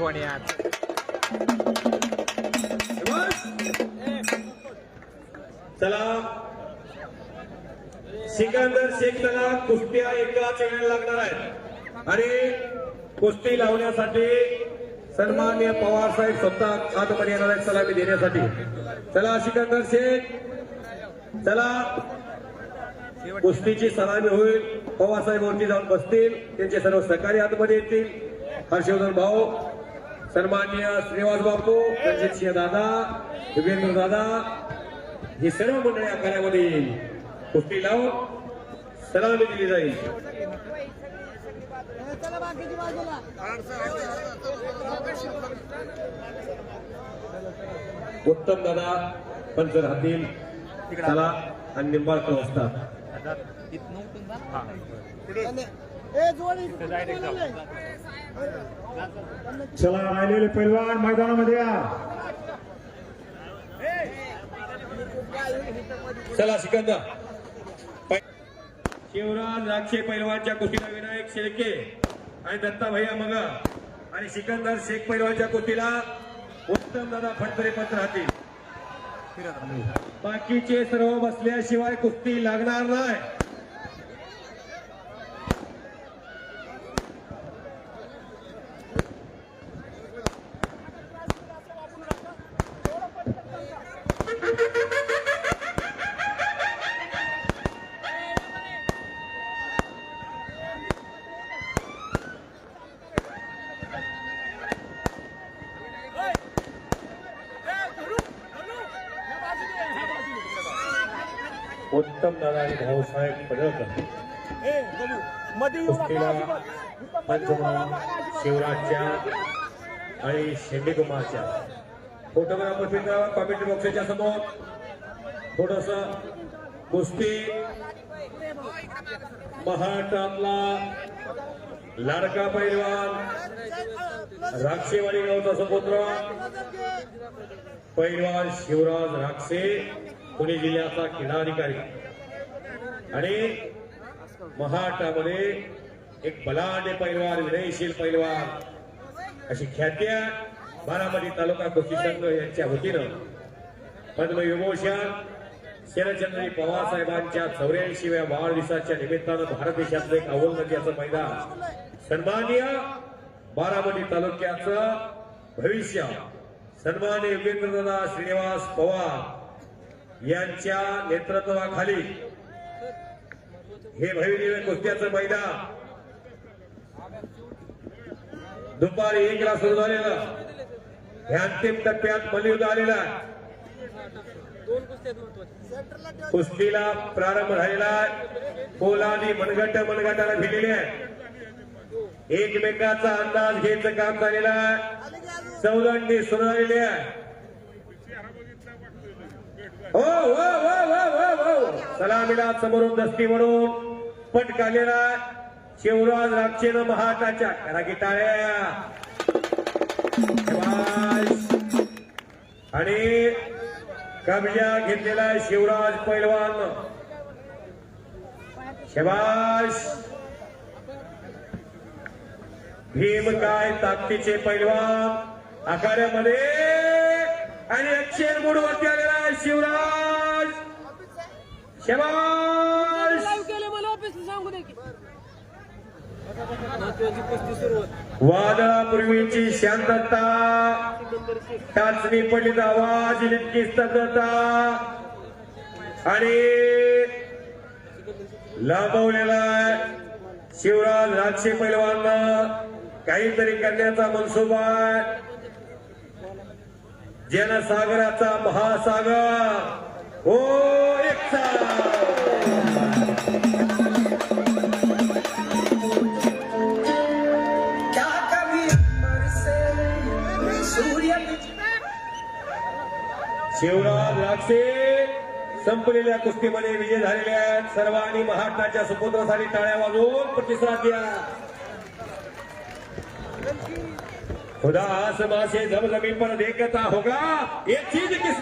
सोन्या चला. सिकंदर शेखला कुस्त्या एकाच वेळेला लागणार आहेत. आणि कुस्ती लावण्यासाठी सन्मान्य पवार साहेब स्वतः आतमध्ये येणार आहेत सलामी देण्यासाठी. चला सिकंदर शेख. चला. कुस्तीची सलामी होईल. पवार साहेब वरती जाऊन बसतील. त्यांचे सर्व सहकारी आतमध्ये येतील. हर्षवर्धन भाऊ. सन्मान्य श्रीनिवास बापू रणजित सिंह दादा देवेंद्र दादा ही सर्व मंडळी आखाड्यामध्ये येईल कुस्ती लावून सलामी दिली जाईल. उत्तम दादा पंच राहतील चला आणि निंबाळकर असतात चला राहिलेले पैलवान मैदानामध्ये या. चला सिकंदर. पै- शिवराज राक्षे पैलवानच्या कुस्तीला विनायक शेळके आणि दत्ता भैया मग. आणि सिकंदर शेख पैलवानच्या कुस्तीला उत्तम दादा फडतरे पंच राहतील. बाकीचे सर्व बसल्याशिवाय कुस्ती लागणार नाही. उत्तम दादा आणि भाऊसाहेब पडळकर. कुस्तीला शिवराजच्या आणि शेंडेकुमारच्या. फोटोग्राफर मित्र कॉमेंट्री बॉक्सच्या समोर थोडस कुस्ती. महाटातला लाडका पैलवान. राक्षेवाडी गावचा सुपुत्र. पैलवान शिवराज राक्षे. पुणे जिल्ह्याचा क्रीडा अधिकारी आणि महाराष्ट्रामध्ये एक बलाढ्य पैलवान विनयशील पैलवान अशी ख्यात्या बारामती तालुका कुस्ती संघ यांच्या वतीनं पद्मविभूषण शरदचंद्री पवार साहेबांच्या चौऱ्याऐंशीव्या वाढदिवसाच्या निमित्तानं भारत देशातलं एक अव्वल नद्याचं मैदान. सन्माननीय बारामती तालुक्याचं भविष्य. सन्मान्य योगेंद्रदादा श्रीनिवास पवार. यांच्या नेतृत्वाखाली हे भविदिव्य कुस्त्याचं मैदान दुपारी एकला सुरू झालेलं. हे अंतिम टप्प्यात मलियुद्ध आलेला आहे. कुस्तीला प्रारंभ झालेला आहे. पोलादी मनगट मनगटाला भिलेले आहे. एकमेकाचा अंदाज घ्यायचं काम झालेलं आहे. चौदंडी सुरू झालेली आहे. हो हो हो हो हो हो. सलामीला समोरून दस्ती म्हणून पटकालेला शिवराज राक्षेन महाटाच्या करा की टाळ्या आणि कब्जा घेतलेला आहे शिवराज पैलवान. शबाश भीम काय ताकदीचे पैलवान आखाड्यामध्ये आणि अक्षर वरती आलेला आहे शिवराज. की. वादळापूर्वीची शांतता. टाचणी पडली आवाज इतकी स्तब्धता आणि लांबवलेला शिवराज राक्षे पैलवान. काहीतरी करण्याचा मनसुबा आहे. जनसागराचा महासागर. हो एकचा शिवराज लागसे संपलेल्या कुस्तीमध्ये विजय झालेल्या आहेत. सर्वांनी महाराष्ट्राच्या सुपुत्रासाठी टाळ्या वाजवून प्रतिसाद द्या. खुदा आसमां से जब जमीन पर देखता होगा एक चीज किस